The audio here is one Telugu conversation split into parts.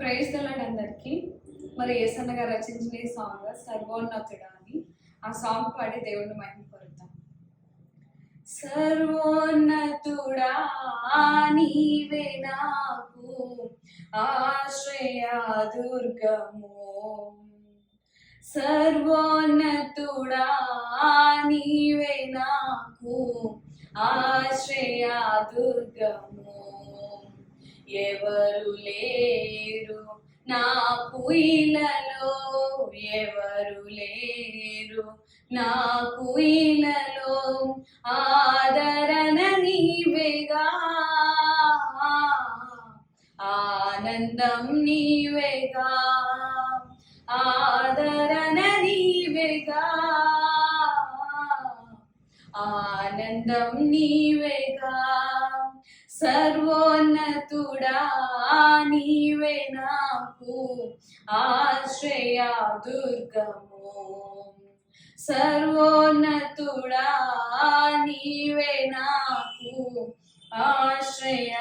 ప్రైజ్ దలాడ్ అందరికీ. మరి ఏసన్న గారు రచించిన ఈ సాంగ్ సర్వోన్నతుడా అని ఆ సాంగ్ పాడి దేవుడిని మహిమ కొరుతాం. సర్వోన్నతుడా నీవే నాకు ఆశ్రయ దుర్గము. సర్వోన్నతుడా నీవే నాకు ఆశ్రయ దుర్గము. ఎవరు లేరు? నా పుయిలలో ఎవరు లేరు? నా పుయిలలో ఆదరణ నీవేగా? ఆనందం నీవేగా? ఆదరణ నీవేగా? ఆనందం నీవేగా? సర్వ భక్తుడా నీవే నాకు. ఆశ్రయ దుర్గము. సర్వోన్నతుడా నీవే నాకు. ఆశ్రయ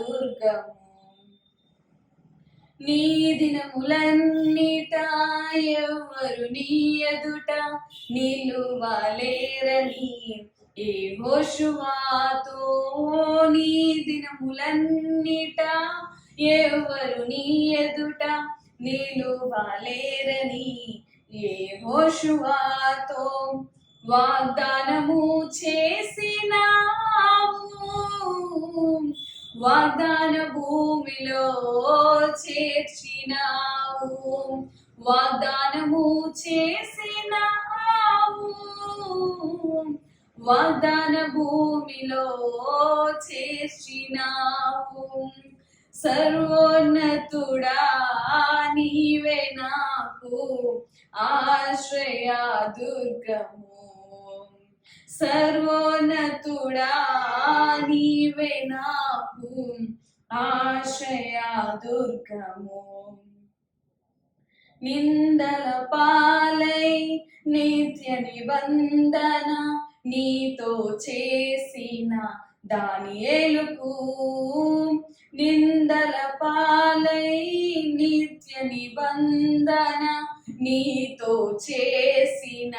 దుర్గము. నీ దినములన్నిట ఎవరు నీ ఎదుట నిలువలేరని ఏ హోషువాతో నీ దినములన్నిట ఎవరు నీ ఎదుట నిలువలేరని ఏ హోషువాతో వాగ్దానము చేసినావు వాగ్దాన భూమిలో చేర్చినావు వాగ్దానము చేసినా వాగ్దాన భూమిలో చేర్చినావు. సర్వోన్నతుడా నీవే నాకు ఆశ్రయ దుర్గము. సర్వోన్నతుడా నీవే నాకు ఆశ్రయ దుర్గము. నిందల పాలై నిత్య నిబంధన నీతో చేసిన దాని ఏలుకు నిందల పాలై నిత్య నిబంధన నీతో చేసిన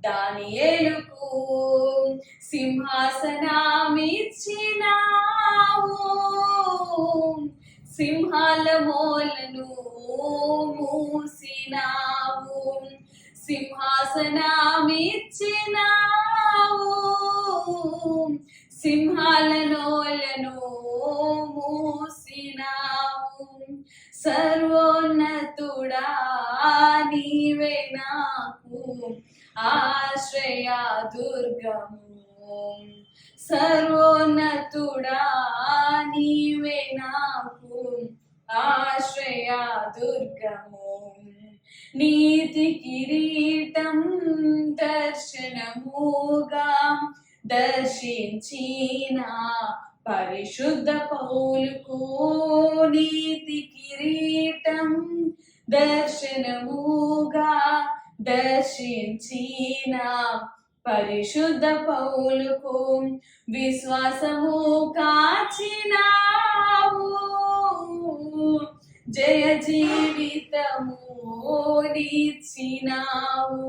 దాని ఏలుకు సింహాసనమిచ్చినావు. సింహాల మోలను మూసినావు. సింహాసనమిచ్చినావు. సింహాల నోలను మూసినావు. సర్వోన్నతుడా నీవే నాకు ఆశ్రయ దుర్గము. సర్వోన్నతుడా నీవే నాకు ఆశ్రయ దుర్గము. నీతి కిరీటం దర్శనముగా దర్శించిన పరిశుద్ధ పౌలుకు నీతి కిరీటం దర్శనముగా దర్శించిన పరిశుద్ధ పౌలుకు విశ్వాసము కాచినావు. జయ జీవితము నిచ్చినావు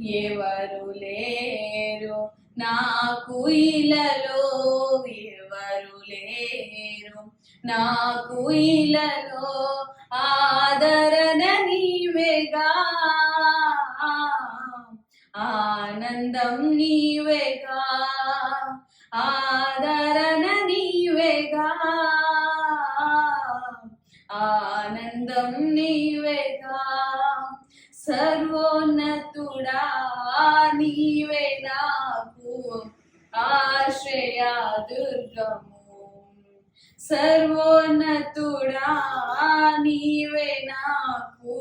ఎవరు లేరు? నాకు ఇలలో ఎవరు లేరు? నాకు ఇలలో ఆదరణ నీవేగా? ఆనందం నీవేగా? ఆదరణ నీవేగా? ఆనందం నీవేగా? ఆశ్రయా దుర్గము సర్వోన్నతుడా నీవే నాకు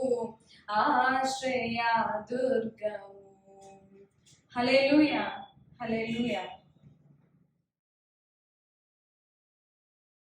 ఆశ్రయా దుర్గము హల్లెలూయా హల్లెలూయా.